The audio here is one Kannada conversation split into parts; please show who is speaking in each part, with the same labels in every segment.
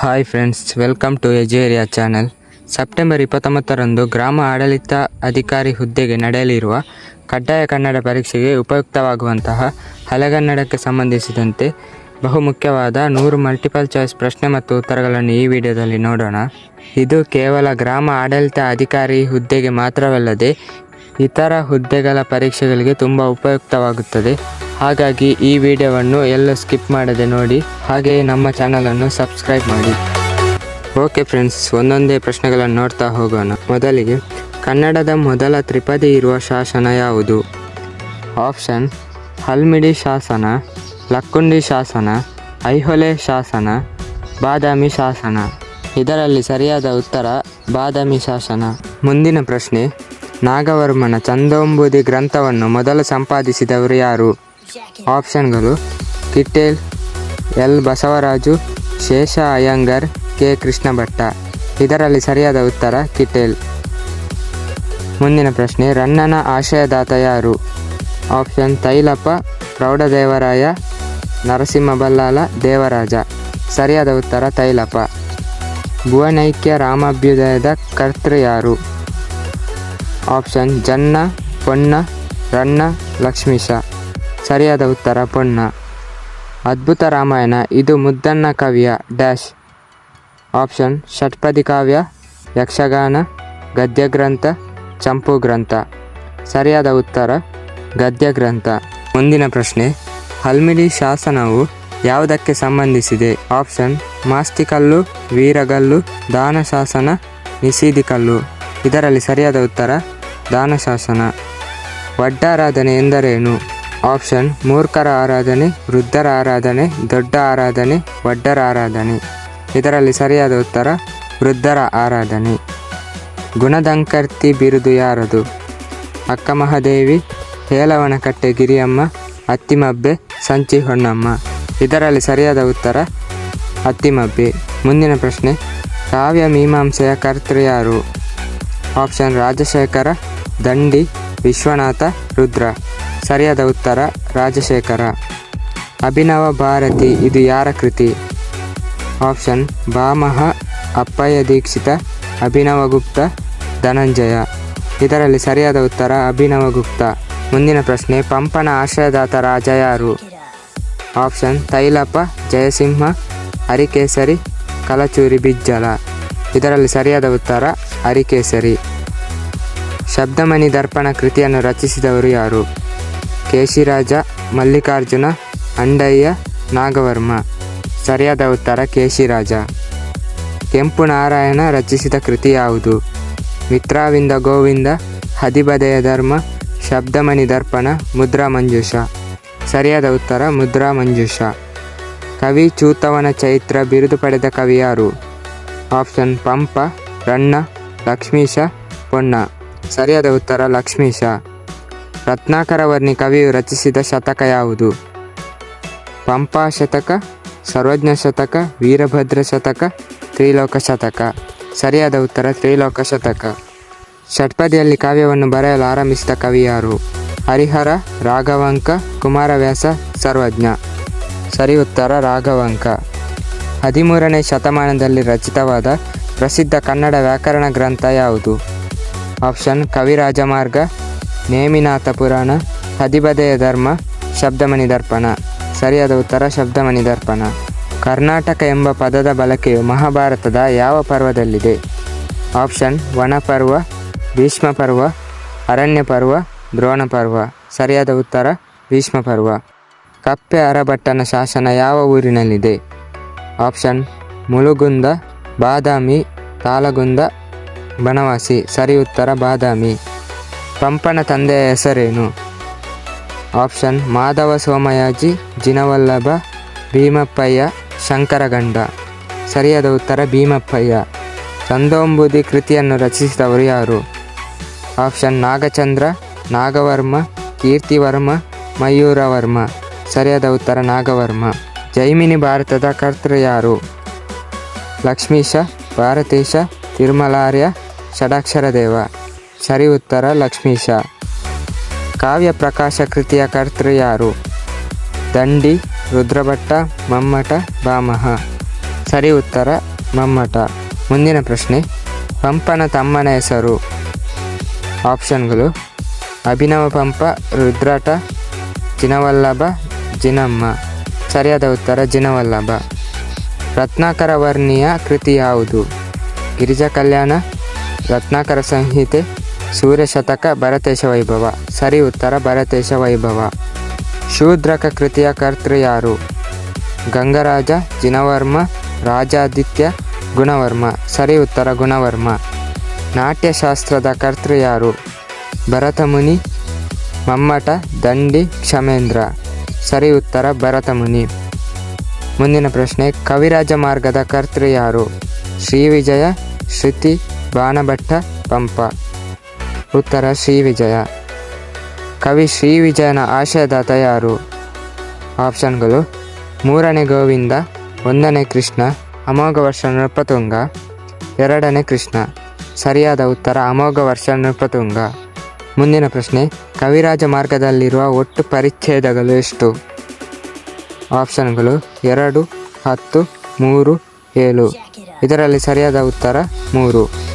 Speaker 1: ಹಾಯ್ ಫ್ರೆಂಡ್ಸ್, ವೆಲ್ಕಮ್ ಟು ಎಜೇರಿಯಾ ಚಾನೆಲ್. ಸೆಪ್ಟೆಂಬರ್ ಇಪ್ಪತ್ತೊಂಬತ್ತರಂದು ಗ್ರಾಮ ಆಡಳಿತ ಅಧಿಕಾರಿ ಹುದ್ದೆಗೆ ನಡೆಯಲಿರುವ ಕಡ್ಡಾಯ ಕನ್ನಡ ಪರೀಕ್ಷೆಗೆ ಉಪಯುಕ್ತವಾಗುವಂತಹ ಹಳೆಗನ್ನಡಕ್ಕೆ ಸಂಬಂಧಿಸಿದಂತೆ ಬಹುಮುಖ್ಯವಾದ ನೂರು ಮಲ್ಟಿಪಲ್ ಚಾಯ್ಸ್ ಪ್ರಶ್ನೆ ಮತ್ತು ಉತ್ತರಗಳನ್ನು ಈ ವಿಡಿಯೋದಲ್ಲಿ ನೋಡೋಣ. ಇದು ಕೇವಲ ಗ್ರಾಮ ಆಡಳಿತ ಅಧಿಕಾರಿ ಹುದ್ದೆಗೆ ಮಾತ್ರವಲ್ಲದೆ ಇತರ ಹುದ್ದೆಗಳ ಪರೀಕ್ಷೆಗಳಿಗೆ ತುಂಬ ಉಪಯುಕ್ತವಾಗುತ್ತದೆ. ಹಾಗಾಗಿ ಈ ವಿಡಿಯೋವನ್ನು ಎಲ್ಲೂ ಸ್ಕಿಪ್ ಮಾಡದೆ ನೋಡಿ, ಹಾಗೆಯೇ ನಮ್ಮ ಚಾನಲನ್ನು ಸಬ್ಸ್ಕ್ರೈಬ್ ಮಾಡಿ. ಓಕೆ ಫ್ರೆಂಡ್ಸ್, ಒಂದೊಂದೇ ಪ್ರಶ್ನೆಗಳನ್ನು ನೋಡ್ತಾ ಹೋಗೋಣ. ಮೊದಲಿಗೆ, ಕನ್ನಡದ ಮೊದಲ ತ್ರಿಪದಿ ಇರುವ ಶಾಸನ ಯಾವುದು? ಆಪ್ಷನ್, ಹಲ್ಮಿಡಿ ಶಾಸನ, ಲಕ್ಕುಂಡಿ ಶಾಸನ ಐಹೊಲೆ ಶಾಸನ, ಬಾದಾಮಿ ಶಾಸನ. ಇದರಲ್ಲಿ ಸರಿಯಾದ ಉತ್ತರ, ಬಾದಾಮಿ ಶಾಸನ. ಮುಂದಿನ ಪ್ರಶ್ನೆ, ನಾಗವರ್ಮನ ಚಂದೋಂಬುದಿ ಗ್ರಂಥವನ್ನು ಮೊದಲು ಸಂಪಾದಿಸಿದವರು ಯಾರು? ಆಪ್ಷನ್ಗಳು ಕಿಟ್ಟೇಲ್ ಎಲ್ ಬಸವರಾಜು ಶೇಷ ಅಯ್ಯಂಗರ್ ಕೆ ಕೃಷ್ಣ ಭಟ್ಟ ಇದರಲ್ಲಿ ಸರಿಯಾದ ಉತ್ತರ ಕಿಟ್ಟೇಲ್ ಮುಂದಿನ ಪ್ರಶ್ನೆ, ರನ್ನನ ಆಶಯದಾತ ಯಾರು? ಆಪ್ಷನ್ ತೈಲಪ್ಪ, ಪ್ರೌಢದೇವರಾಯ ನರಸಿಂಹ ಬಲ್ಲಾಲ ದೇವರಾಜ. ಸರಿಯಾದ ಉತ್ತರ ತೈಲಪ್ಪ. ಭುವನೈಕ್ಯ ರಾಮಾಭ್ಯುದಯದ ಕರ್ತೃ ಯಾರು? ಆಪ್ಷನ್ ಜನ್ನ, ಪೊನ್ನ, ರನ್ನ, ಲಕ್ಷ್ಮೀಶ. ಸರಿಯಾದ ಉತ್ತರ, ಪೊಣ್ಣ. ಅದ್ಭುತ ರಾಮಾಯಣ. ಇದು ಮುದ್ದಣ್ಣ ಕವಿಯ ಡ್ಯಾಶ್. ಆಪ್ಷನ್, ಷಟ್ಪದಿ ಕಾವ್ಯ, ಯಕ್ಷಗಾನ ಗದ್ಯ ಗ್ರಂಥ ಚಂಪು ಗ್ರಂಥ. ಸರಿಯಾದ ಉತ್ತರ ಗದ್ಯ ಗ್ರಂಥ ಮುಂದಿನ ಪ್ರಶ್ನೆ, ಹಲ್ಮಿಡಿ ಶಾಸನವು ಯಾವುದಕ್ಕೆ ಸಂಬಂಧಿಸಿದೆ? ಆಪ್ಷನ್, ಮಾಸ್ತಿಕಲ್ಲು, ವೀರಗಲ್ಲು, ದಾನ ಶಾಸನ ನಿಷೀದಿಕಲ್ಲು ಇದರಲ್ಲಿ ಸರಿಯಾದ ಉತ್ತರ, ದಾನ ಶಾಸನ. ವಡ್ಡಾರಾಧನೆ ಎಂದರೇನು? ಆಪ್ಷನ್, ಮೂರ್ಖರ ಆರಾಧನೆ, ವೃದ್ಧರ ಆರಾಧನೆ, ದೊಡ್ಡ ಆರಾಧನೆ ಒಡ್ಡರ ಆರಾಧನೆ. ಇದರಲ್ಲಿ ಸರಿಯಾದ ಉತ್ತರ, ವೃದ್ಧರ ಆರಾಧನೆ. ಗುಣದಂಕರ್ತಿ ಬಿರುದು ಯಾರದು? ಅಕ್ಕ ಮಹಾದೇವಿ, ಹೇಲವನಕಟ್ಟೆ ಗಿರಿಯಮ್ಮ, ಅತ್ತಿಮಬ್ಬೆ, ಸಂಚಿ ಹೊನ್ನಮ್ಮ. ಇದರಲ್ಲಿ ಸರಿಯಾದ ಉತ್ತರ, ಅತ್ತಿಮಬ್ಬೆ. ಮುಂದಿನ ಪ್ರಶ್ನೆ, ಕಾವ್ಯ ಮೀಮಾಂಸೆಯ ಕರ್ತೃ ಯಾರು? ಆಪ್ಷನ್, ರಾಜಶೇಖರ, ದಂಡಿ, ವಿಶ್ವನಾಥ, ರುದ್ರ. ಸರಿಯಾದ ಉತ್ತರ ರಾಜಶೇಖರ. ಅಭಿನವ ಭಾರತಿ, ಇದು ಯಾರ ಕೃತಿ? ಆಪ್ಷನ್ ಭಾಮಹ ಅಪ್ಪಯ್ಯ ದೀಕ್ಷಿತ ಅಭಿನವಗುಪ್ತ ಧನಂಜಯ. ಇದರಲ್ಲಿ ಸರಿಯಾದ ಉತ್ತರ ಅಭಿನವಗುಪ್ತ ಮುಂದಿನ ಪ್ರಶ್ನೆ, ಪಂಪನ ಆಶ್ರಯದಾತ ರಾಜ ಯಾರು? ಆಪ್ಷನ್, ತೈಲಪ್ಪ, ಜಯಸಿಂಹ, ಹರಿಕೇಸರಿ, ಕಲಚೂರಿ ಬಿಜ್ಜಲ. ಇದರಲ್ಲಿ ಸರಿಯಾದ ಉತ್ತರ ಹರಿಕೇಸರಿ. ಶಬ್ದಮಣಿ ದರ್ಪಣ ಕೃತಿಯನ್ನು ರಚಿಸಿದವರು ಯಾರು? ಕೇಶಿರಾಜ, ಮಲ್ಲಿಕಾರ್ಜುನ, ಅಂಡಯ್ಯ, ನಾಗವರ್ಮ. ಸರಿಯಾದ ಉತ್ತರ ಕೇಶಿರಾಜ. ಕೆಂಪು ನಾರಾಯಣ ರಚಿಸಿದ ಕೃತಿ ಯಾವುದು? ಮಿತ್ರಾವಿಂದ ಗೋವಿಂದ, ಹದಿಬದೆಯ ಧರ್ಮ ಶಬ್ದಮಣಿ ದರ್ಪಣ, ಮುದ್ರಾ ಮಂಜುಷ. ಸರಿಯಾದ ಉತ್ತರ ಮುದ್ರಾ ಮಂಜುಷ. ಕವಿ ಚೂತವನ ಚೈತ್ರ ಬಿರುದು ಪಡೆದ ಕವಿ ಯಾರು? ಆಪ್ಷನ್ ಪಂಪ ರಣ್ಣ ಲಕ್ಷ್ಮೀಶ, ಪೊನ್ನ. ಸರಿಯಾದ ಉತ್ತರ ಲಕ್ಷ್ಮೀಶ. ರತ್ನಾಕರ ವರ್ಣಿ ಕವಿಯು ರಚಿಸಿದ ಶತಕ ಯಾವುದು? ಪಂಪಾ ಶತಕ, ಸರ್ವಜ್ಞ ಶತಕ, ವೀರಭದ್ರ ಶತಕ, ತ್ರಿಲೋಕ ಶತಕ. ಸರಿಯಾದ ಉತ್ತರ, ತ್ರಿಲೋಕ ಶತಕ. ಷಟ್ಪದಿಯಲ್ಲಿ ಕಾವ್ಯವನ್ನು ಬರೆಯಲು ಆರಂಭಿಸಿದ ಕವಿ ಯಾರು? ಹರಿಹರ, ರಾಘವಂಕ, ಕುಮಾರವ್ಯಾಸ, ಸರ್ವಜ್ಞ. ಸರಿ ಉತ್ತರ, ರಾಘವಂಕ. ಹದಿಮೂರನೇ ಶತಮಾನದಲ್ಲಿ ರಚಿತವಾದ ಪ್ರಸಿದ್ಧ ಕನ್ನಡ ವ್ಯಾಕರಣ ಗ್ರಂಥ ಯಾವುದು? ಆಪ್ಷನ್, ಕವಿರಾಜಮಾರ್ಗ ನೇಮಿನಾಥ ಪುರಾಣ ಹದಿಬದೆಯ ಧರ್ಮ ಶಬ್ದಮಣಿ ದರ್ಪಣ ಸರಿಯಾದ ಉತ್ತರ ಶಬ್ದಮಣಿ ದರ್ಪಣ ಕರ್ನಾಟಕ ಎಂಬ ಪದದ ಬಳಕೆಯು ಮಹಾಭಾರತದ ಯಾವ ಪರ್ವದಲ್ಲಿದೆ? ಆಪ್ಷನ್, ವನಪರ್ವ ಭೀಷ್ಮ ಪರ್ವ ಅರಣ್ಯ ಪರ್ವ ದ್ರೋಣ ಪರ್ವ ಸರಿಯಾದ ಉತ್ತರ ಭೀಷ್ಮ ಪರ್ವ ಕಪ್ಪೆ ಅರಭಟ್ಟನ ಶಾಸನ ಯಾವ ಊರಿನಲ್ಲಿದೆ? ಆಪ್ಷನ್, ಮುಳುಗುಂದ, ಬಾದಾಮಿ ತಾಲಗುಂದ ಬನವಾಸಿ. ಸರಿ ಉತ್ತರ, ಬಾದಾಮಿ. ಪಂಪನ ತಂದೆಯ ಹೆಸರೇನು? ಆಪ್ಷನ್, ಮಾಧವ ಸೋಮಯಾಜಿ, ಜಿನವಲ್ಲಭ, ಭೀಮಪ್ಪಯ್ಯ, ಶಂಕರಗಂಡ. ಸರಿಯಾದ ಉತ್ತರ, ಭೀಮಪ್ಪಯ್ಯ. ಚಂದೋಂಬುದಿ ಕೃತಿಯನ್ನು ರಚಿಸಿದವರು ಯಾರು? ಆಪ್ಷನ್, ನಾಗಚಂದ್ರ, ನಾಗವರ್ಮ, ಕೀರ್ತಿವರ್ಮ, ಮಯೂರವರ್ಮ. ಸರಿಯಾದ ಉತ್ತರ, ನಾಗವರ್ಮ. ಜೈಮಿನಿ ಭಾರತದ ಕರ್ತೃ ಯಾರು? ಲಕ್ಷ್ಮೀಶ, ಭಾರತೇಶ, ತಿರುಮಲಾರ್ಯ ಷಡಾಕ್ಷರ ದೇವ ಸರಿ ಉತ್ತರ ಲಕ್ಷ್ಮೀಶ ಕಾವ್ಯ ಪ್ರಕಾಶ ಕೃತಿಯ ಕರ್ತೃ ಯಾರು? ದಂಡಿ, ರುದ್ರಭಟ್ಟ, ಮಮ್ಮಟ ಬಾಮಹ ಸರಿ ಉತ್ತರ, ಮಮ್ಮಟ. ಮುಂದಿನ ಪ್ರಶ್ನೆ, ಪಂಪನ ತಮ್ಮನ ಹೆಸರು? ಆಪ್ಷನ್ಗಳು, ಅಭಿನವ ಪಂಪ, ರುದ್ರಟ ಜಿನವಲ್ಲಭ ಜಿನಮ್ಮ. ಸರಿಯಾದ ಉತ್ತರ, ಜಿನವಲ್ಲಭ. ರತ್ನಾಕರ ವರ್ಣಿಯ ಕೃತಿ ಯಾವುದು? ಗಿರಿಜಾ ಕಲ್ಯಾಣ, ರತ್ನಾಕರ ಸಂಹಿತೆ ಸೂರ್ಯಶತಕ ಭರತೇಶ ವೈಭವ. ಸರಿ ಉತ್ತರ ಭರತೇಶ ವೈಭವ. ಶೂದ್ರಕ ಕೃತಿಯ ಕರ್ತೃ ಯಾರು? ಗಂಗರಾಜ, ಜಿನವರ್ಮ, ರಾಜಾದಿತ್ಯ, ಗುಣವರ್ಮ. ಸರಿ ಉತ್ತರ ಗುಣವರ್ಮ. ನಾಟ್ಯಶಾಸ್ತ್ರದ ಕರ್ತೃ ಯಾರು? ಭರತಮುನಿ, ಮಮ್ಮಟ, ದಂಡಿ, ಕ್ಷಮೇಂದ್ರ. ಸರಿ ಉತ್ತರ ಭರತಮುನಿ. ಮುಂದಿನ ಪ್ರಶ್ನೆ, ಕವಿರಾಜ ಮಾರ್ಗದ ಕರ್ತೃ ಯಾರು? ಶ್ರೀವಿಜಯ ಶ್ರುತಿ, ಬಾಣಭಟ್ಟ, ಪಂಪ. ಉತ್ತರ ಶ್ರೀವಿಜಯ ಕವಿ ಶ್ರೀವಿಜಯನ ಆಶಯದಾತ ಯಾರು ಆಪ್ಷನ್ಗಳು, ಮೂರನೇ ಗೋವಿಂದ, ಒಂದನೇ ಕೃಷ್ಣ, ಅಮೋಘ ವರ್ಷ ನೃಪತುಂಗ. ಎರಡನೇ ಕೃಷ್ಣ, ಸರಿಯಾದ ಉತ್ತರ ಅಮೋಘ ವರ್ಷ ನೃಪತುಂಗ. ಮುಂದಿನ ಪ್ರಶ್ನೆ, ಕವಿರಾಜ ಮಾರ್ಗದಲ್ಲಿರುವ ಒಟ್ಟು ಪರಿಚ್ಛೇದಗಳು ಎಷ್ಟು? ಆಪ್ಷನ್ಗಳು, ಎರಡು, ಹತ್ತು, ಮೂರು, ಏಳು. ಇದರಲ್ಲಿ ಸರಿಯಾದ ಉತ್ತರ ಮೂರು.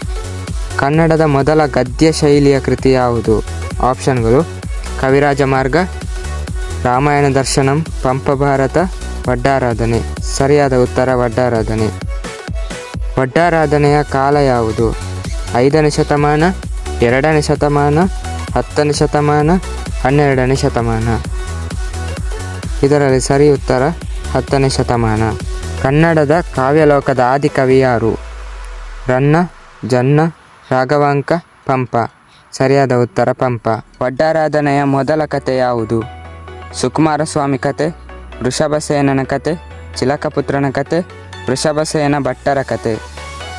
Speaker 1: ಕನ್ನಡದ ಮೊದಲ ಗದ್ಯ ಶೈಲಿಯ ಕೃತಿ ಯಾವುದು? ಆಪ್ಷನ್ಗಳು, ಕವಿರಾಜ ಮಾರ್ಗ, ರಾಮಾಯಣ ದರ್ಶನಂ ಪಂಪಭಾರತ ವಡ್ಡಾರಾಧನೆ. ಸರಿಯಾದ ಉತ್ತರ ವಡ್ಡಾರಾಧನೆ. ವಡ್ಡಾರಾಧನೆಯ ಕಾಲ ಯಾವುದು? ಐದನೇ ಶತಮಾನ, ಎರಡನೇ ಶತಮಾನ, ಹತ್ತನೇ ಶತಮಾನ, ಹನ್ನೆರಡನೇ ಶತಮಾನ. ಇದರಲ್ಲಿ ಸರಿ ಉತ್ತರ, ಹತ್ತನೇ ಶತಮಾನ. ಕನ್ನಡದ ಕಾವ್ಯಲೋಕದ ಆದಿಕವಿ ಯಾರು? ರನ್ನ, ಜನ್ನ ರಾಘವಾಂಕ, ಪಂಪ. ಸರಿಯಾದ ಉತ್ತರ ಪಂಪ. ವಡ್ಡಾರಾಧನೆಯ ಮೊದಲ ಕತೆ ಯಾವುದು? ಸುಕುಮಾರಸ್ವಾಮಿ ಕತೆ, ವೃಷಭಸೇನನ ಕತೆ, ಚಿಲಕಪುತ್ರನ ಕತೆ, ವೃಷಭಸೇನ ಭಟ್ಟರ ಕತೆ.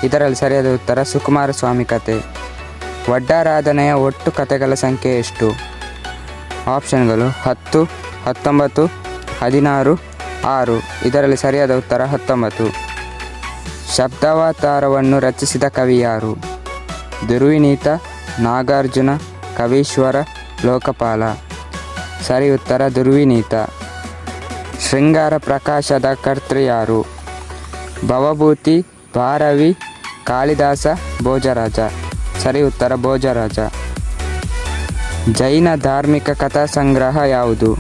Speaker 1: ಇದರಲ್ಲಿ ಸರಿಯಾದ ಉತ್ತರ ಸುಕುಮಾರಸ್ವಾಮಿ ಕತೆ. ವಡ್ಡಾರಾಧನೆಯ ಒಟ್ಟು ಕತೆಗಳ ಸಂಖ್ಯೆ ಎಷ್ಟು? ಆಪ್ಷನ್ಗಳು ಹತ್ತು, ಹತ್ತೊಂಬತ್ತು, ಹದಿನಾರು, ಆರು. ಇದರಲ್ಲಿ ಸರಿಯಾದ ಉತ್ತರ ಹತ್ತೊಂಬತ್ತು. ಶಬ್ದಾವತಾರವನ್ನು ರಚಿಸಿದ ಕವಿ ಯಾರು? ದುರ್ವಿನೀತ ನಾಗಾರ್ಜುನ ಕವೀಶ್ವರ ಲೋಕಪಾಲ. ಸರಿ ಉತ್ತರ ದುರ್ವಿನೀತ. ಶೃಂಗಾರ ಪ್ರಕಾಶದ ಕರ್ತೃ ಯಾರು? ಭವಭೂತಿ ಭಾರವಿ ಕಾಳಿದಾಸ ಭೋಜರಾಜ. ಸರಿ ಉತ್ತರ ಭೋಜರಾಜ. ಜೈನ ಧಾರ್ಮಿಕ ಕಥಾ ಸಂಗ್ರಹ ಯಾವುದು?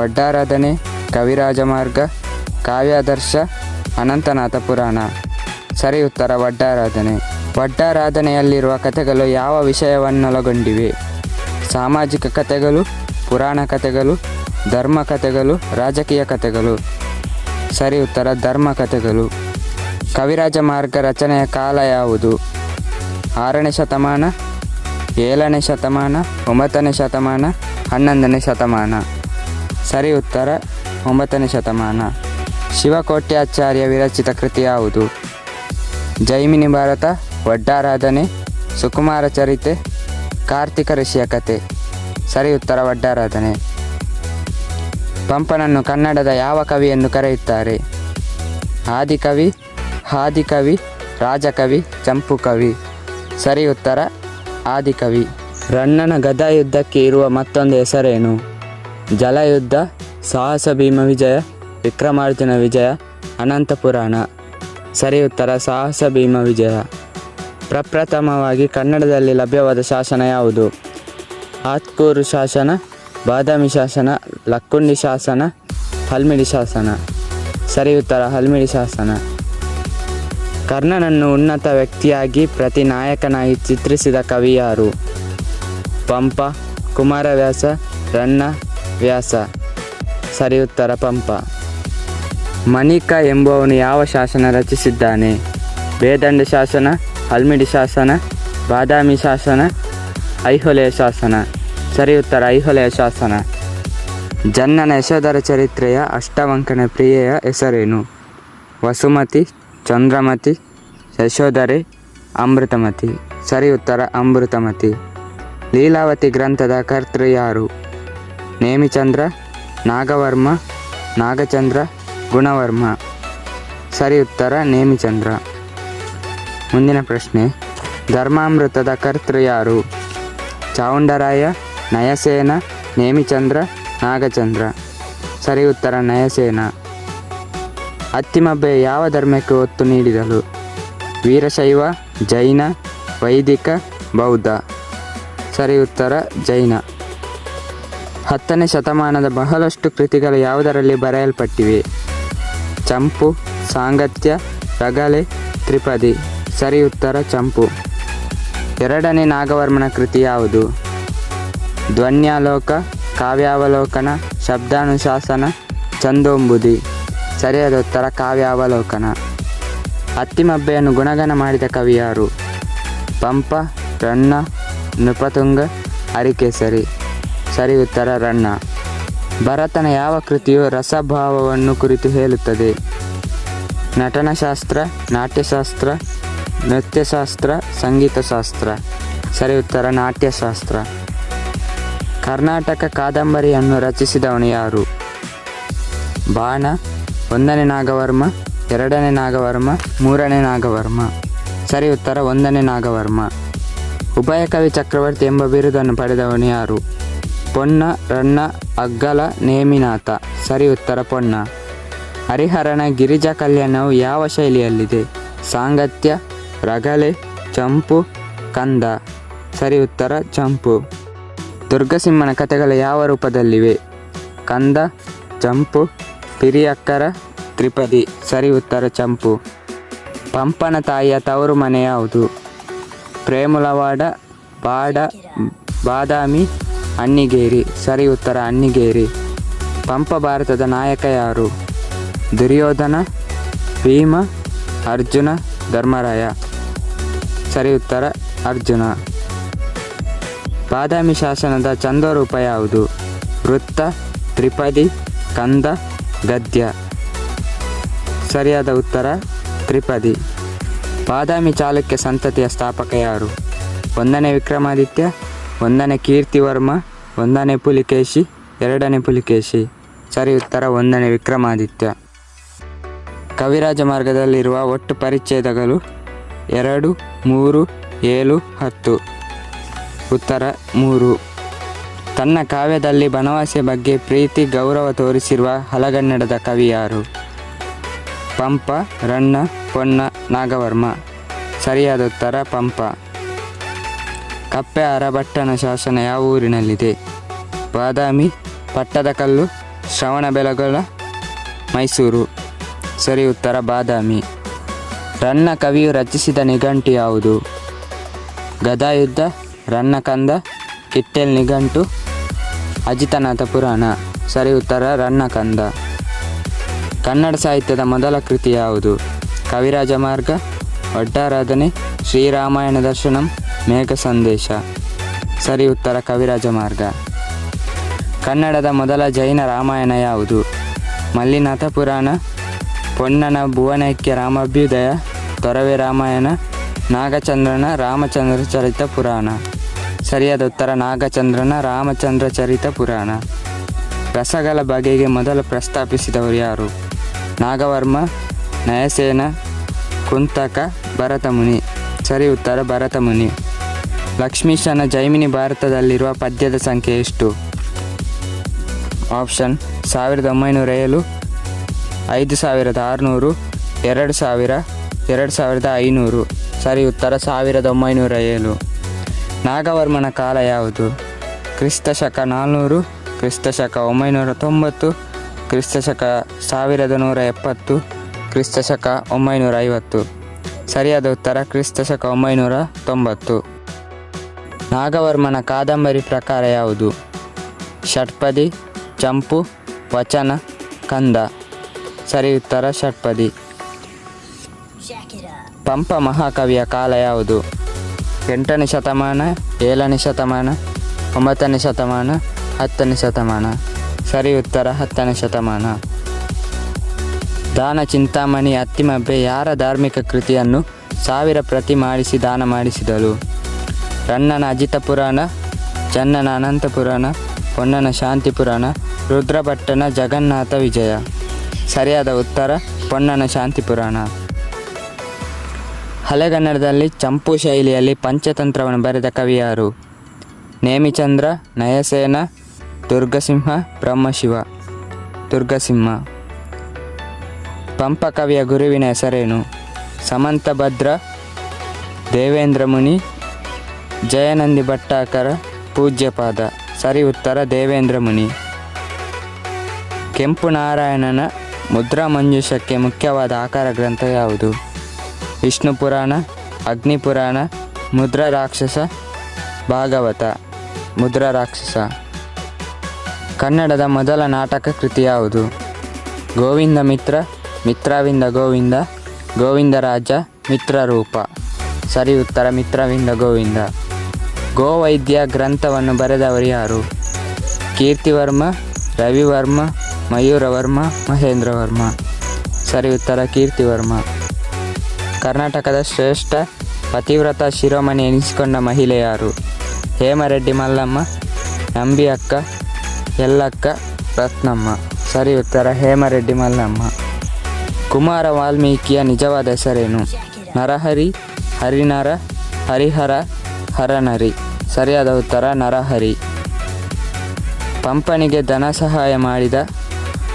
Speaker 1: ವಡ್ಡಾರಾಧನೆ, ಕವಿರಾಜ ಮಾರ್ಗ, ಕಾವ್ಯಾದರ್ಶ, ಅನಂತನಾಥ ಪುರಾಣ. ಸರಿ ಉತ್ತರ ವಡ್ಡಾರಾಧನೆ. ವಡ್ಡಾರಾಧನೆಯಲ್ಲಿರುವ ಕಥೆಗಳು ಯಾವ ವಿಷಯವನ್ನೊಳಗೊಂಡಿವೆ? ಸಾಮಾಜಿಕ ಕಥೆಗಳು, ಪುರಾಣ ಕಥೆಗಳು, ಧರ್ಮ ಕಥೆಗಳು, ರಾಜಕೀಯ ಕಥೆಗಳು. ಸರಿ, ಉತ್ತರ, ಧರ್ಮ ಕಥೆಗಳು. ಕವಿರಾಜ ಮಾರ್ಗ ರಚನೆಯ ಕಾಲ ಯಾವುದು? ಆರನೇ ಶತಮಾನ, ಏಳನೇ ಶತಮಾನ, ಒಂಬತ್ತನೇ ಶತಮಾನ, ಹನ್ನೊಂದನೇ ಶತಮಾನ. ಸರಿ, ಉತ್ತರ, ಒಂಬತ್ತನೇ ಶತಮಾನ. ಶಿವಕೋಟ್ಯಾಚಾರ್ಯ ವಿರಚಿತ ಕೃತಿ ಯಾವುದು? ಜೈಮಿನಿ ಭಾರತ ವಡ್ಡಾರಾಧನೆ, ಸುಕುಮಾರ ಚರಿತೆ, ಕಾರ್ತಿಕ ಋಷಿಯ ಕತೆ. ಸರಿ ಉತ್ತರ ವಡ್ಡಾರಾಧನೆ. ಪಂಪನನ್ನು ಕನ್ನಡದ ಯಾವ ಕವಿ ಎಂದು ಕರೆಯುತ್ತಾರೆ? ಆದಿಕವಿ, ಹಾದಿಕವಿ, ರಾಜಕವಿ ಚಂಪು ಕವಿ ಸರಿ ಉತ್ತರ, ಆದಿಕವಿ. ರಣ್ಣನ ಗದಾ ಯುದ್ಧಕ್ಕೆ ಇರುವ ಮತ್ತೊಂದು ಹೆಸರೇನು? ಜಲಯುದ್ಧ, ಸಾಹಸ ಭೀಮ ವಿಜಯ, ವಿಕ್ರಮಾರ್ಜುನ ವಿಜಯ, ಅನಂತ ಪುರಾಣ. ಸರಿ ಉತ್ತರ, ಸಾಹಸ ಭೀಮ ವಿಜಯ. ಪ್ರಪ್ರಥಮವಾಗಿ ಕನ್ನಡದಲ್ಲಿ ಲಭ್ಯವಾದ ಶಾಸನ ಯಾವುದು? ಆತ್ಕೂರು ಶಾಸನ, ಬಾದಾಮಿ ಶಾಸನ, ಲಕ್ಕುಂಡಿ ಶಾಸನ, ಹಲ್ಮಿಡಿ ಶಾಸನ. ಸರಿ ಉತ್ತರ, ಹಲ್ಮಿಡಿ ಶಾಸನ. ಕರ್ಣನನ್ನು ಉನ್ನತ ವ್ಯಕ್ತಿಯಾಗಿ ಪ್ರತಿ ನಾಯಕನಾಗಿ ಚಿತ್ರಿಸಿದ ಕವಿ ಯಾರು? ಪಂಪ, ಕುಮಾರವ್ಯಾಸ, ರನ್ನ ವ್ಯಾಸ. ಸರಿ ಉತ್ತರ, ಪಂಪ. ಮಣಿಕ ಎಂಬುವವನು ಯಾವ ಶಾಸನ ರಚಿಸಿದ್ದಾನೆ? ಬೇದಂಡ ಶಾಸನ ಹಲ್ಮಿಡಿ ಶಾಸನ, ಬಾದಾಮಿ ಶಾಸನ ಐಹೊಲೆಯ ಶಾಸನ. ಸರಿ ಉತ್ತರ ಐಹೊಲೆಯ ಶಾಸನ. ಜನ್ನನ ಯಶೋಧರ ಚರಿತ್ರೆಯ ಅಷ್ಟವಂಕನ ಪ್ರಿಯೆಯ ಹೆಸರೇನು? ವಸುಮತಿ, ಚಂದ್ರಮತಿ, ಯಶೋಧರೆ, ಅಮೃತಮತಿ. ಸರಿ ಉತ್ತರ, ಅಮೃತಮತಿ. ಲೀಲಾವತಿ ಗ್ರಂಥದ ಕರ್ತೃ ಯಾರು? ನೇಮಿಚಂದ್ರ, ನಾಗವರ್ಮ, ನಾಗಚಂದ್ರ, ಗುಣವರ್ಮ. ಸರಿ ಉತ್ತರ, ನೇಮಿಚಂದ್ರ. ಮುಂದಿನ ಪ್ರಶ್ನೆ. ಧರ್ಮಾಮೃತದ ಕರ್ತೃ ಯಾರು? ಚಾವುಂಡರಾಯ, ನಯಸೇನ, ನೇಮಿಚಂದ್ರ, ನಾಗಚಂದ್ರ. ಸರಿ, ಉತ್ತರ ನಯಸೇನ. ಅತ್ತಿಮಬ್ಬೆ ಯಾವ ಧರ್ಮಕ್ಕೆ ಒತ್ತು ನೀಡಿದಳು ವೀರಶೈವ, ಜೈನ, ವೈದಿಕ, ಬೌದ್ಧ. ಸರಿ, ಉತ್ತರ ಜೈನ. ಹತ್ತನೇ ಶತಮಾನದ ಬಹಳಷ್ಟು ಕೃತಿಗಳು ಯಾವುದರಲ್ಲಿ ಬರೆಯಲ್ಪಟ್ಟಿವೆ? ಚಂಪು, ಸಾಂಗತ್ಯ ರಗಲೆ ತ್ರಿಪದಿ. ಸರಿ ಉತ್ತರ ಚಂಪು. ಎರಡನೇ ನಾಗವರ್ಮನ ಕೃತಿ ಯಾವುದು? ಧ್ವನ್ಯಾಲೋಕ, ಕಾವ್ಯಾವಲೋಕನ, ಶಬ್ದಾನುಶಾಸನ ಚಂದೋಂಬುದಿ ಸರಿಯಾದ ಉತ್ತರ ಕಾವ್ಯಾವಲೋಕನ. ಅತ್ತಿಮಬ್ಬೆಯನ್ನು ಗುಣಗಾನ ಮಾಡಿದ ಕವಿ ಯಾರು? ಪಂಪ ರಣ್ಣ ನೃಪತುಂಗ ಅರಿಕೇಸರಿ ಸರಿ ಉತ್ತರ ರಣ್ಣ ಭರತನ ಯಾವ ಕೃತಿಯು ರಸಭಾವವನ್ನು ಕುರಿತು ಹೇಳುತ್ತದೆ? ನಟನಶಾಸ್ತ್ರ, ನಾಟ್ಯಶಾಸ್ತ್ರ ನೃತ್ಯಶಾಸ್ತ್ರ, ಸಂಗೀತಶಾಸ್ತ್ರ ಸರಿ ಉತ್ತರ ನಾಟ್ಯಶಾಸ್ತ್ರ. ಕರ್ನಾಟಕ ಕಾದಂಬರಿಯನ್ನು ರಚಿಸಿದವನು ಯಾರು? ಬಾಣ, ಒಂದನೇ ನಾಗವರ್ಮ, ಎರಡನೇ ನಾಗವರ್ಮ, ಮೂರನೇ ನಾಗವರ್ಮ. ಸರಿ ಉತ್ತರ ಒಂದನೇ ನಾಗವರ್ಮ. ಉಭಯ ಕವಿ ಚಕ್ರವರ್ತಿ ಎಂಬ ಬಿರುದನ್ನು ಪಡೆದವನು ಯಾರು? ಪೊನ್ನ, ರನ್ನ, ಅಗ್ಗಲ, ನೇಮಿನಾಥ. ಸರಿ ಉತ್ತರ ಪೊನ್ನ. ಹರಿಹರನ ಗಿರಿಜಾ ಕಲ್ಯಾಣವು ಯಾವ ಶೈಲಿಯಲ್ಲಿದೆ? ಸಾಂಗತ್ಯ ರಗಳೆ, ಚಂಪು, ಕಂದ. ಸರಿ, ಉತ್ತರ, ಚಂಪು. ದುರ್ಗಸಿಂಹನ ಕಥೆಗಳು ಯಾವ ರೂಪದಲ್ಲಿವೆ? ಕಂದ, ಚಂಪು, ಪಿರಿಯಕ್ಕರ, ತ್ರಿಪದಿ. ಸರಿ, ಉತ್ತರ, ಚಂಪು. ಪಂಪನ ತಾಯಿಯ ತವರು ಮನೆ ಯಾವುದು? ಪ್ರೇಮುಲವಾಡ, ಬಾಡ, ಬಾದಾಮಿ ಅಣ್ಣಿಗೇರಿ ಸರಿ, ಉತ್ತರ ಅಣ್ಣಿಗೇರಿ ಪಂಪ ಭಾರತದ ನಾಯಕ ಯಾರು? ದುರ್ಯೋಧನ, ಭೀಮ, ಅರ್ಜುನ, ಧರ್ಮರಾಯ. ಸರಿ ಉತ್ತರ ಅರ್ಜುನ. ಬಾದಾಮಿ ಶಾಸನದ ಚಂದರೂಪ ಯಾವುದು? ವೃತ್ತ, ತ್ರಿಪದಿ, ಕಂದ, ಗದ್ಯ. ಸರಿಯಾದ ಉತ್ತರ, ತ್ರಿಪದಿ. ಬಾದಾಮಿ ಚಾಲುಕ್ಯ ಸಂತತಿಯ ಸ್ಥಾಪಕ ಯಾರು? ಒಂದನೇ ವಿಕ್ರಮಾದಿತ್ಯ, ಒಂದನೇ ಕೀರ್ತಿವರ್ಮ, ಒಂದನೇ ಪುಲಿಕೇಶಿ, ಎರಡನೇ ಪುಲಿಕೇಶಿ. ಸರಿ ಉತ್ತರ, ಒಂದನೇ ವಿಕ್ರಮಾದಿತ್ಯ. ಕವಿರಾಜ ಮಾರ್ಗದಲ್ಲಿರುವ ಒಟ್ಟು ಪರಿಚ್ಛೇದಗಳು ಎರಡು ಮೂರು, ಏಳು, ಹತ್ತು. ಉತ್ತರ, ಮೂರು. ತನ್ನ ಕಾವ್ಯದಲ್ಲಿ ಬನವಾಸಿಯ ಬಗ್ಗೆ ಪ್ರೀತಿ, ಗೌರವ ತೋರಿಸಿರುವ ಹಲಗನ್ನಡದ ಕವಿ ಯಾರು? ಪಂಪ, ರನ್ನ, ಪೊನ್ನ, ನಾಗವರ್ಮ. ಸರಿಯಾದ ಉತ್ತರ, ಪಂಪ. ಕಪ್ಪೆ ಅರಭಟ್ಟನ ಶಾಸನ ಯಾವ ಊರಿನಲ್ಲಿದೆ? ಬಾದಾಮಿ ಪಟ್ಟದಕಲ್ಲು ಶ್ರವಣಬೆಳಗೊಳ ಮೈಸೂರು. ಸರಿ ಉತ್ತರ, ಬಾದಾಮಿ. ರನ್ನ ಕವಿಯು ರಚಿಸಿದ ನಿಘಂಟು ಯಾವುದು? ಗದಾಯುದ್ಧ ರನ್ನಕಂದ ಕಿಟ್ಟೆಲ್ ನಿಘಂಟು, ಅಜಿತನಾಥ ಪುರಾಣ. ಸರಿ ಉತ್ತರ ರನ್ನಕಂದ ಕನ್ನಡ ಸಾಹಿತ್ಯದ ಮೊದಲ ಕೃತಿ ಯಾವುದು? ಕವಿರಾಜ ಮಾರ್ಗ ಒಡ್ಡಾರಾಧನೆ ಶ್ರೀರಾಮಾಯಣ ದರ್ಶನಂ, ಮೇಘ ಸಂದೇಶ. ಸರಿ ಉತ್ತರ, ಕವಿರಾಜ ಮಾರ್ಗ. ಕನ್ನಡದ ಮೊದಲ ಜೈನ ರಾಮಾಯಣ ಯಾವುದು? ಮಲ್ಲಿನಾಥ ಪುರಾಣ ಪೊನ್ನನ ಭುವನಕ್ಕೆ ರಾಮಾಭ್ಯುದಯ, ತೊರವೆ ರಾಮಾಯಣ, ನಾಗಚಂದ್ರನ ರಾಮಚಂದ್ರ ಚರಿತ ಪುರಾಣ. ಸರಿಯಾದ ಉತ್ತರ ನಾಗಚಂದ್ರನ ರಾಮಚಂದ್ರ ಚರಿತ ಪುರಾಣ. ರಸಗಳ ಬಗೆಗೆ ಮೊದಲು ಪ್ರಸ್ತಾಪಿಸಿದವರು ಯಾರು? ನಾಗವರ್ಮ, ನಯಸೇನ, ಕುಂತಕ, ಭರತಮುನಿ. ಸರಿ ಉತ್ತರ ಭರತಮುನಿ. ಲಕ್ಷ್ಮೀಶನ ಜೈಮಿನಿ ಭಾರತದಲ್ಲಿರುವ ಪದ್ಯದ ಸಂಖ್ಯೆ ಎಷ್ಟು? ಆಪ್ಷನ್, ಸಾವಿರದ ಒಂಬೈನೂರ ಏಳು. ಐದು ಸಾವಿರದ ಆರುನೂರು, ಎರಡು ಸಾವಿರ, ಎರಡು ಸಾವಿರದ ಐನೂರು. ಸರಿ, ಉತ್ತರ ಸಾವಿರದ ಒಂಬೈನೂರ ಏಳು. ನಾಗವರ್ಮನ ಕಾಲ ಯಾವುದು? ಕ್ರಿಸ್ತ ಶಕ ನಾಲ್ನೂರು ಕ್ರಿಸ್ತ ಶಕ ಒಂಬೈನೂರ ತೊಂಬತ್ತು ಕ್ರಿಸ್ತ ಶಕ ಸಾವಿರದ ನೂರ ಎಪ್ಪತ್ತು ಕ್ರಿಸ್ತ ಶಕ ಒಂಬೈನೂರ ಐವತ್ತು. ಸರಿಯಾದ ಉತ್ತರ ಕ್ರಿಸ್ತ ಶಕ ಒಂಬೈನೂರ ತೊಂಬತ್ತು. ನಾಗವರ್ಮನ ಕಾದಂಬರಿ ಪ್ರಕಾರ ಯಾವುದು? ಷಟ್ಪದಿ, ಚಂಪು, ವಚನ, ಕಂದ. ಸರಿ ಉತ್ತರ ಷಟ್ಪದಿ. ಪಂಪ ಮಹಾಕವಿಯ ಕಾಲ ಯಾವುದು? ಎಂಟನೇ ಶತಮಾನ ಏಳನೇ ಶತಮಾನ ಒಂಬತ್ತನೇ ಶತಮಾನ ಹತ್ತನೇ ಶತಮಾನ? ಸರಿ ಉತ್ತರ ಹತ್ತನೇ ಶತಮಾನ. ದಾನ ಚಿಂತಾಮಣಿ ಅತ್ತಿಮಬ್ಬೆ ಯಾರ ಧಾರ್ಮಿಕ ಕೃತಿಯನ್ನು ಸಾವಿರ ಪ್ರತಿ ಮಾಡಿಸಿ ದಾನ ಮಾಡಿಸಿದಳು? ರನ್ನನ ಅಜಿತ ಪುರಾಣ ಚನ್ನನ ಅನಂತ ಪುರಾಣ ಪೊನ್ನನ ಶಾಂತಿ ಪುರಾಣ ರುದ್ರಭಟ್ಟನ ಜಗನ್ನಾಥ ವಿಜಯ. ಸರಿಯಾದ ಉತ್ತರ, ಪೊನ್ನನ ಶಾಂತಿ ಪುರಾಣ. ಹಳೆಗನ್ನಡದಲ್ಲಿ ಚಂಪು ಶೈಲಿಯಲ್ಲಿ ಪಂಚತಂತ್ರವನ್ನು ಬರೆದ ಕವಿ ಯಾರು? ನೇಮಿಚಂದ್ರ, ನಯಸೇನ, ದುರ್ಗಸಿಂಹ, ಬ್ರಹ್ಮಶಿವ. ದುರ್ಗಸಿಂಹ. ಪಂಪ ಕವಿಯ ಗುರುವಿನ ಹೆಸರೇನು? ಸಮಂತಭದ್ರ ದೇವೇಂದ್ರ ಮುನಿ, ಜಯನಂದಿ ಭಟ್ಟಾಕರ, ಪೂಜ್ಯಪಾದ. ಸರಿ ಉತ್ತರ, ದೇವೇಂದ್ರ ಮುನಿ. ಕೆಂಪು ನಾರಾಯಣನ ಮುದ್ರಾ ಮಂಜೂಷಕ್ಕೆ ಮುಖ್ಯವಾದ ಆಕಾರ ಗ್ರಂಥ ಯಾವುದು? ವಿಷ್ಣು ಪುರಾಣ, ಅಗ್ನಿ ಪುರಾಣ, ಮುದ್ರಾ ರಾಕ್ಷಸ, ಭಾಗವತ. ಮುದ್ರಾ ರಾಕ್ಷಸ. ಕನ್ನಡದ ಮೊದಲ ನಾಟಕ ಕೃತಿ ಯಾವುದು? ಗೋವಿಂದ ಮಿತ್ರ, ಮಿತ್ರವಿಂದ ಗೋವಿಂದ ಗೋವಿಂದರಾಜ ಮಿತ್ರರೂಪ ಸರಿ ಉತ್ತರ, ಮಿತ್ರವಿಂದ ಗೋವಿಂದ. ಗೋವೈದ್ಯ ಗ್ರಂಥವನ್ನು ಬರೆದವರು ಯಾರು? ಕೀರ್ತಿವರ್ಮ, ರವಿವರ್ಮ ಮಯೂರವರ್ಮ ಮಹೇಂದ್ರವರ್ಮ ಸರಿ ಉತ್ತರ ಕೀರ್ತಿ ವರ್ಮ. ಕರ್ನಾಟಕದ ಶ್ರೇಷ್ಠ, ಪತಿವ್ರತ ಶಿರೋಮಣಿ ಎನಿಸಿಕೊಂಡ ಮಹಿಳೆ ಯಾರು? ಹೇಮರೆಡ್ಡಿ ಮಲ್ಲಮ್ಮ ನಂಬಿ ಅಕ್ಕ ಎಲ್ಲಕ್ಕ ರತ್ನಮ್ಮ. ಸರಿ ಉತ್ತರ ಹೇಮರೆಡ್ಡಿ ಮಲ್ಲಮ್ಮ. ಕುಮಾರ ವಾಲ್ಮೀಕಿಯ ನಿಜವಾದ ಹೆಸರೇನು? ನರಹರಿ, ಹರಿನರ, ಹರಿಹರ, ಹರನರಿ. ಸರಿಯಾದ ಉತ್ತರ ನರಹರಿ. ಪಂಪನಿಗೆ ಧನ ಸಹಾಯ ಮಾಡಿದ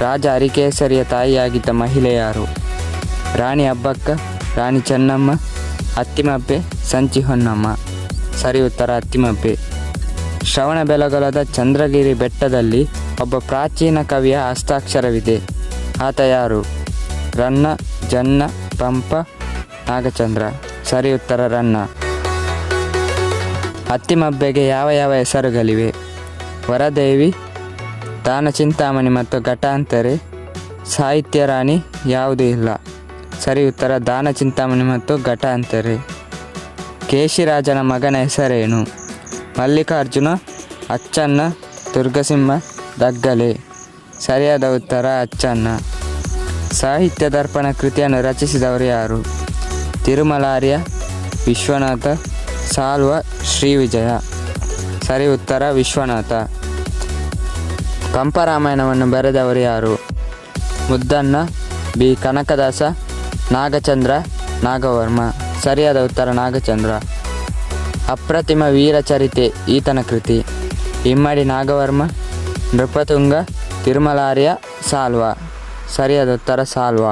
Speaker 1: ರಾಜ ಹರಿಕೇಸರಿಯ ತಾಯಿಯಾಗಿದ್ದ ಮಹಿಳೆ ಯಾರು ರಾಣಿ ಹಬ್ಬಕ್ಕ, ರಾಣಿ ಚೆನ್ನಮ್ಮ, ಅತ್ತಿಮಬ್ಬೆ, ಸಂಚಿ ಹೊನ್ನಮ್ಮ. ಸರಿ ಉತ್ತರ, ಅತ್ತಿಮಬ್ಬೆ. ಶ್ರವಣ ಬೆಲಗೊಲದ ಚಂದ್ರಗಿರಿ ಬೆಟ್ಟದಲ್ಲಿ ಒಬ್ಬ ಪ್ರಾಚೀನ ಕವಿಯ ಹಸ್ತಾಕ್ಷರವಿದೆ. ಆತ ಯಾರು? ರನ್ನ, ಜನ್ನ, ಪಂಪ, ನಾಗಚಂದ್ರ. ಸರಿ ಉತ್ತರ, ರನ್ನ. ಅತ್ತಿಮಬ್ಬೆಗೆ ಯಾವ ಯಾವ ಹೆಸರುಗಳಿವೆ? ವರದೇವಿ ದಾನ ಚಿಂತಾಮಣಿ ಮತ್ತು ಘಟಾಂತರಿ ಸಾಹಿತ್ಯ ರಾಣಿ ಯಾವುದೂ ಇಲ್ಲ. ಸರಿ ಉತ್ತರ, ದಾನ ಚಿಂತಾಮಣಿ ಮತ್ತು ಘಟಾಂತರಿ. ಕೇಶಿರಾಜನ ಮಗನ ಹೆಸರೇನು? ಮಲ್ಲಿಕಾರ್ಜುನ, ಅಚ್ಚನ್ನ, ದುರ್ಗಸಿಂಹ, ದಗ್ಗಲೆ. ಸರಿಯಾದ ಉತ್ತರ, ಅಚ್ಚನ್ನ. ಸಾಹಿತ್ಯ ದರ್ಪಣ ಕೃತಿಯನ್ನು ರಚಿಸಿದವರು ಯಾರು? ತಿರುಮಲಾರ್ಯ, ವಿಶ್ವನಾಥ, ಸಾಲ್ವ ಶ್ರೀವಿಜಯ ಸರಿ ಉತ್ತರ, ವಿಶ್ವನಾಥ. ಪಂಪರಾಮಾಯಣವನ್ನು ಬರೆದವರು ಯಾರು? ಮುದ್ದಣ್ಣ, ಬಿ. ಕನಕದಾಸ, ನಾಗಚಂದ್ರ, ನಾಗವರ್ಮ. ಸರಿಯಾದ ಉತ್ತರ ನಾಗಚಂದ್ರ. ಅಪ್ರತಿಮ ವೀರಚರಿತೆ ಈತನ ಕೃತಿ. ಇಮ್ಮಡಿ ನಾಗವರ್ಮ, ನೃಪತುಂಗ, ತಿರುಮಲಾರ್ಯ, ಸಾಲ್ವ. ಸರಿಯಾದ ಉತ್ತರ ಸಾಲ್ವ.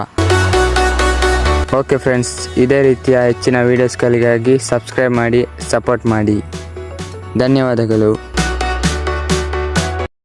Speaker 1: ಓಕೆ ಫ್ರೆಂಡ್ಸ್, ಇದೇ ರೀತಿಯ ಹೆಚ್ಚಿನ ವೀಡಿಯೋಸ್ಗಳಿಗಾಗಿ ಸಬ್ಸ್ಕ್ರೈಬ್ ಮಾಡಿ ಸಪೋರ್ಟ್ ಮಾಡಿ. ಧನ್ಯವಾದಗಳು.